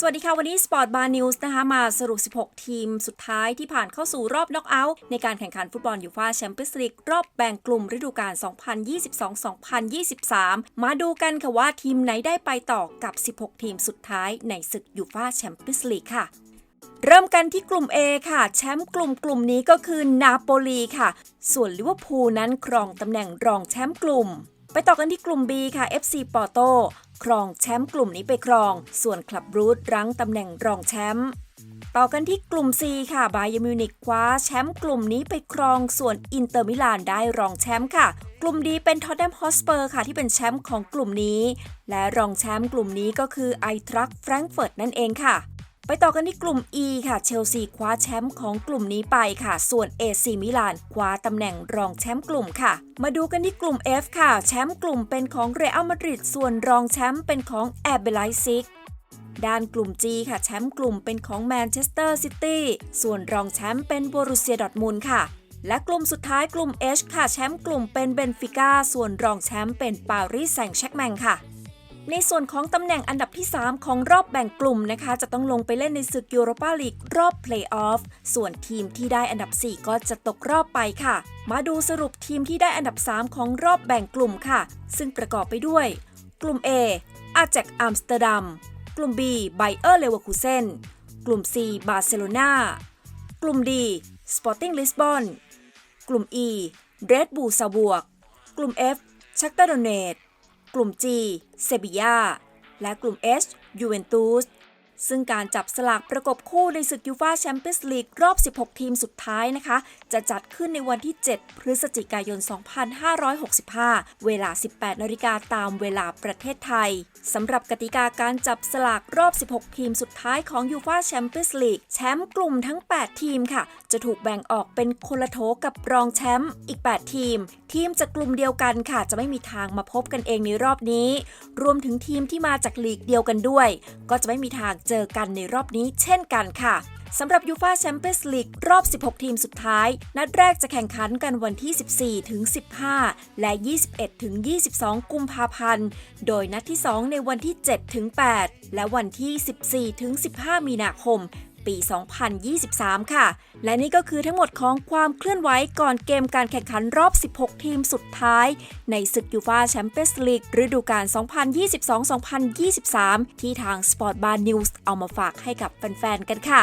สวัสดีค่ะ วันนี้ Sport Bar News นะคะมาสรุป 16 ทีมสุดท้ายที่ผ่านเข้าสู่รอบน็อกเอาท์ในการแข่งขันฟุตบอลยูฟ่าแชมเปี้ยนส์ลีกรอบแบ่งกลุ่มฤดูกาล 2022-2023 มาดูกันค่ะว่าทีมไหนได้ไปต่อกับ 16 ทีมสุดท้ายในศึกยูฟ่าแชมเปี้ยนส์ลีกค่ะเริ่มกันที่กลุ่ม A ค่ะ แชมป์กลุ่มกลุ่มนี้ก็คือนาโปลีค่ะ ส่วนลิเวอร์พูลนั้นครองตำแหน่งรองแชมป์กลุ่ม ไปต่อกันที่กลุ่ม B ค่ะ FC ปอร์โตครองแชมป์กลุ่มนี้ไปครอง ส่วนคลับรูทรั้งตำแหน่งรองแชมป์ต่อกันที่กลุ่ม C ค่ะบายมิวนิกคว้าแชมป์กลุ่มนี้ไปครอง ส่วนอินเตอร์มิลานได้รองแชมป์ค่ะ กลุ่มดีเป็นทอตแนมฮอสเปอร์ค่ะที่เป็นแชมป์ของกลุ่มนี้ และรองแชมป์กลุ่มนี้ก็คือไอทรัคแฟรงก์เฟิร์ตนั่นเองค่ะ ไปต่อกันที่กลุ่ม E ค่ะ เชลซีคว้าแชมป์ของกลุ่มนี้ไปค่ะ ส่วน AC มิลานคว้าตำแหน่งรองแชมป์กลุ่มค่ะ มาดูกันที่กลุ่ม F ค่ะ แชมป์กลุ่มเป็นของเรอัลมาดริดส่วนรองแชมป์เป็นของแอบเบไลซิกด้านกลุ่ม G ค่ะ แชมป์กลุ่มเป็นของแมนเชสเตอร์ซิตี้ส่วนรองแชมป์เป็นบรุเซียดอร์ทมุนค่ะ และกลุ่มสุดท้ายกลุ่ม H ค่ะ แชมป์กลุ่มเป็นเบนฟิก้าส่วนรองแชมป์เป็นปารีสแซงต์แชร์กแมงค่ะ ในส่วนของตำแหน่งอันดับที่ 3 ของรอบแบ่งกลุ่มนะคะ จะต้องลงไปเล่นในศึกยูโรปาลีกรอบเพลย์ออฟ ส่วนทีมที่ได้อันดับ 4 ก็จะตกรอบไปค่ะ มาดูสรุปทีมที่ได้อันดับ 3 ของรอบแบ่งกลุ่มค่ะ ซึ่งประกอบไปด้วย กลุ่ม A อาแจกอัมสเตอร์ดัม กลุ่ม B ไบเออร์เลเวอร์คูเซนกลุ่ม C บาร์เซโลนากลุ่ม D สปอร์ติ้งลิสบอนกลุ่ม E เรดบูซาบวก กลุ่ม F ชักตาโดเนต กลุ่ม G เซบียาและกลุ่ม H ยูเวนตุส ซึ่งการจับสลากประกบคู่ในศึกยูฟาแชมเปี้ยนส์ลีกรอบ 16 ทีมสุดท้ายนะคะ จะจัดขึ้นในวันที่ 7 พฤศจิกายน 2565 เวลา 18 นาฬิกาตามเวลาประเทศไทย สำหรับกติกาการจับสลากรอบ 16 ทีมสุดท้ายของยูฟาแชมเปี้ยนส์ลีกแชมป์กลุ่มทั้ง 8 ทีมค่ะ จะถูกแบ่งออกเป็นคนละโถกับรองแชมป์อีก 8 ทีม ทีมจากกลุ่มเดียวกันค่ะ จะไม่มีทางมาพบกันเองในรอบนี้ รวมถึงทีมที่มาจากลีกเดียวกันด้วย ก็จะไม่มีทางเจอกันในรอบนี้เช่นกันค่ะสำหรับยูฟาแชมเปี้ยนส์ลีกรอบ 16 ทีมสุดท้าย นัดแรกจะแข่งขันกันวันที่ 14 ถึง 15 และ 21 ถึง 22 กุมภาพันธ์ โดยนัดที่ 2 ในวันที่ 7 ถึง 8 และวันที่ 14 ถึง 15 มีนาคม ปี 2023 ค่ะ และนี่ก็คือทั้งหมดของความเคลื่อนไหวก่อนเกมการแข่งขันรอบ 16 ทีมสุดท้าย ในศึกยูฟาแชมเปี้ยนส์ลีกฤดูกาล 2022-2023 ที่ทาง Sport Bar News เอามาฝากให้กับแฟน ๆ กันค่ะ